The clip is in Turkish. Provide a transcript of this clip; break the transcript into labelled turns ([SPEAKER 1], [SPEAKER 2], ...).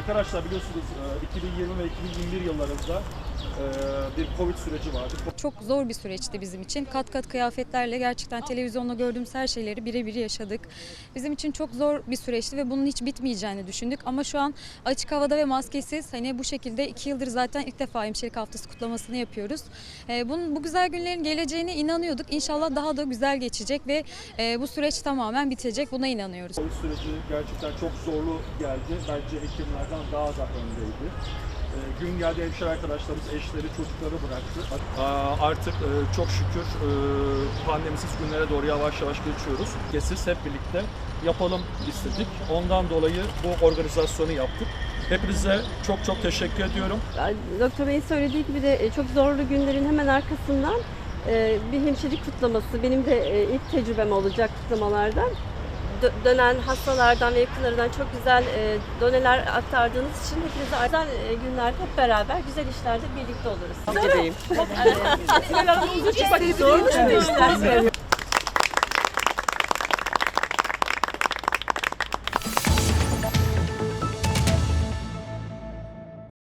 [SPEAKER 1] Arkadaşlar biliyorsunuz e, 2020 ve 2021 yıllarında e, bir Covid süreci vardı.
[SPEAKER 2] Çok zor bir süreçti bizim için. Kat kat kıyafetlerle gerçekten televizyonda gördüğümüz her şeyleri birebir yaşadık. Bizim için çok zor bir süreçti ve bunun hiç bitmeyeceğini düşündük. Ama şu an açık havada ve maskesiz hani bu şekilde iki yıldır zaten ilk defa hemşirelik haftası kutlamasını yapıyoruz. Ee, bunun, bu güzel günlerin geleceğine inanıyorduk. İnşallah daha da güzel geçecek ve e, bu süreç tamamen bitecek. Buna inanıyoruz.
[SPEAKER 1] Covid süreci gerçekten çok zorlu geldi. Bence hekimlerden daha da öndeydi. Gün geldi hemşire arkadaşlarımız eşleri, çocukları bıraktı. Artık e, çok şükür e, pandemisiz günlere doğru yavaş yavaş geçiyoruz. Siz hep birlikte yapalım istedik. Ondan dolayı bu organizasyonu yaptık. Hepinize çok çok teşekkür ediyorum.
[SPEAKER 3] Doktor Bey'in söylediği gibi de e, çok zorlu günlerin hemen arkasından bir hemşirelik kutlaması benim de ilk tecrübem olacak kutlamalardan. Dö- Dönen hastalardan ve yakınlarından çok güzel e, doneler aktardığınız için hepinize güzel e, günlerde hep beraber güzel işlerde birlikte oluruz. Gideyim. Zormuş bu işler.